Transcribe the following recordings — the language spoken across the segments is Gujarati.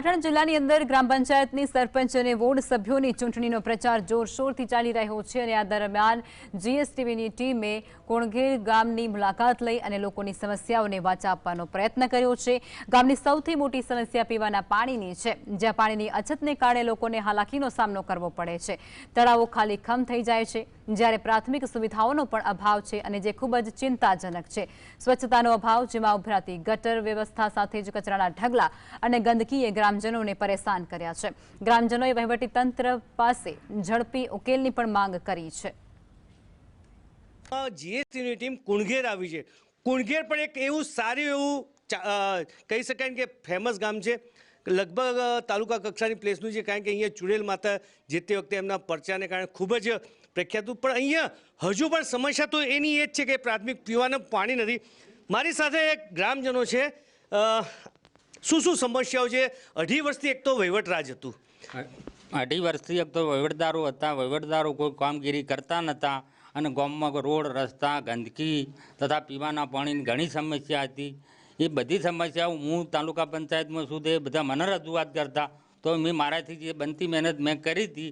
પાટણ જિલ્લાની અંદર ગ્રામ પંચાયતની સરપંચ અને વોર્ડ સભ્યોની ચૂંટણીનો પ્રચાર જોરશોરથી ચાલી રહ્યો છે અને આ દરમિયાન જીએસટીવીની ટીમે કોણગેર ગામની મુલાકાત લઈ અને લોકોની સમસ્યાઓને વાચા આપવાનો પ્રયત્ન કર્યો છે. ગામની સૌથી મોટી સમસ્યા પીવાના પાણીની છે. જ્યાં પાણીની અછતને કારણે લોકોને હાલાકીનો સામનો કરવો પડે છે. તળાવો ખાલી ખમ થઈ જાય છે. જ્યારે પ્રાથમિક સુવિધાઓનો પણ અભાવ છે અને જે ખૂબ જ ચિંતાજનક છે. સ્વચ્છતાનો અભાવ, જેમાં ઉભરાતી ગટર વ્યવસ્થા સાથે જ કચરાના ઢગલા અને ગંદકીએ ગ્રામજનોને પરેશાન કર્યા છે. ગ્રામજનોએ વહીવટી તંત્ર પાસે ઝડપી ઉકેલની પણ માંગ કરી છે. જીએસટીની ટીમ કુણઘેર આવી છે. કુણઘેર પણ એક એવું સારું એવું કહી શકાય કે ફેમસ ગામ છે. લગભગ તાલુકા કક્ષાની પ્લેસનું છે. કારણ કે અહીંયા ચુડેલ માતા જે વખતે એમના પરચાને કારણે ખૂબ જ પ્રખ્યાત પણ અહીંયા હજુ પણ સમસ્યા તો એની એ જ છે કે પ્રાથમિક પીવાનું પાણી નથી. મારી સાથે એક ગ્રામજનો છે. શું શું સમસ્યાઓ છે? અઢી વર્ષથી એક તો વહીવટરાજ હતું. અઢી વર્ષથી એક તો વહીવટદારો હતા. વહીવટદારો કોઈ કામગીરી કરતા નહોતા અને ગામમાં રોડ, રસ્તા, ગંદકી તથા પીવાના પાણીની ઘણી સમસ્યા હતી. એ બધી સમસ્યાઓ હું તાલુકા પંચાયતમાં શું બધા મને રજૂઆત કરતા. તો મેં મારાથી જે બનતી મહેનત મેં કરી હતી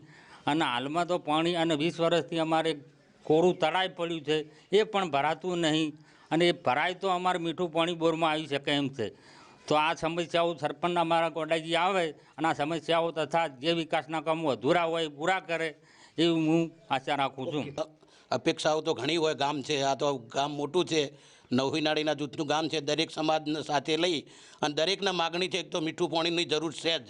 અને હાલમાં તો પાણી અને વીસ વર્ષથી અમારે કોરું તળાઈ પડ્યું છે, એ પણ ભરાતું નહીં. અને એ ભરાય તો અમારે મીઠું પાણી બોરમાં આવી શકે એમ છે. તો આ સમસ્યાઓ સરપંચ અમારા ગોડાજી આવે અને આ સમસ્યાઓ તથા જે વિકાસના કામો અધૂરા હોય, પૂરા કરે, એવી હું આશા રાખું છું. અપેક્ષાઓ તો ઘણી હોય, ગામ છે, આ તો ગામ મોટું છે નવહિનાળીના જૂથનું ગામ છે, દરેક સમાજને સાથે લઈ અને દરેકને માગણી છે એક તો મીઠું પાણીની જરૂર છે જ.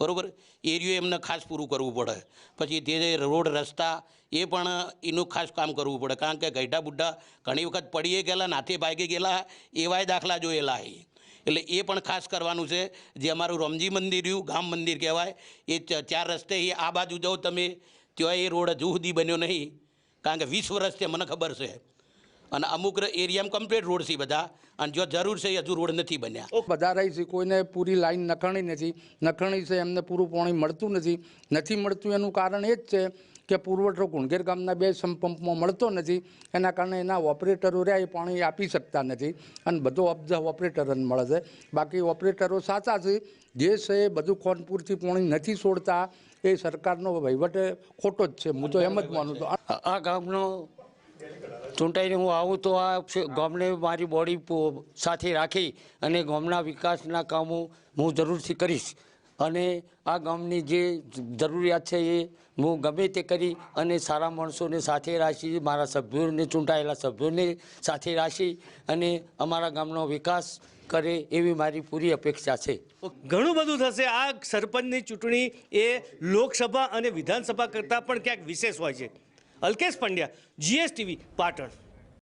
બરાબર? એરિયો એમને ખાસ પૂરું કરવું પડે. પછી તે રોડ, રસ્તા, એ પણ એનું ખાસ કામ કરવું પડે. કારણ કે ગઈઢા બુઢા ઘણી વખત પડીએ ગયેલા, નાથે ભાગી ગયેલા, એવાય દાખલા જોયેલા એ એટલે એ પણ ખાસ કરવાનું છે. જે અમારું રમજી મંદિર રહ્યું, ગામ મંદિર કહેવાય, એ ચાર રસ્તે એ આ બાજુ જાઓ તમે, ત્યાં એ રોડ હજુ સુધી બન્યો નહીં. કારણ કે વીસ વર્ષથી મને ખબર છે. અને અમુક એરિયામાં કમ્પ્લીટ રોડ છે બધા. અને જો જરૂર છે એ હજુ રોડ નથી બન્યા. બધા રહી છે કોઈને પૂરી લાઈન નખણી નથી. નખણી છે એમને પૂરું પાણી મળતું નથી. નથી મળતું એનું કારણ એ જ છે કે પુરવઠો ગુણગેર ગામના બે સંપંપમાં મળતો નથી. એના કારણે એના ઓપરેટરો રહ્યા એ પાણી આપી શકતા નથી. અને બધો અબજ ઓપરેટરોને મળે છે. બાકી ઓપરેટરો સાચા છે. જે છે એ બધું ખોનપુરથી પાણી નથી છોડતા એ સરકારનો વહીવટ ખોટો જ છે. હું તો એમ જ માનું છું. આ ગામનો ચૂંટાઈને હું આવું તો આ ગામને મારી બોડી સાથે રાખી અને ગામના વિકાસના કામો હું જરૂરથી કરીશ. અને આ ગામની જે જરૂરિયાત છે એ હું ગમે તે કરી અને સારા માણસોને સાથે રાખી, મારા સભ્યોને ચૂંટાયેલા સભ્યોને સાથે રાખી અને અમારા ગામનો વિકાસ કરે એવી મારી પૂરી અપેક્ષા છે. ઘણું બધું થશે. આ સરપંચની ચૂંટણી એ લોકસભા અને વિધાનસભા કરતાં પણ ક્યાંક વિશેષ હોય છે. અલ્કેશ પંડ્યા જીએસટીવી પાટણ.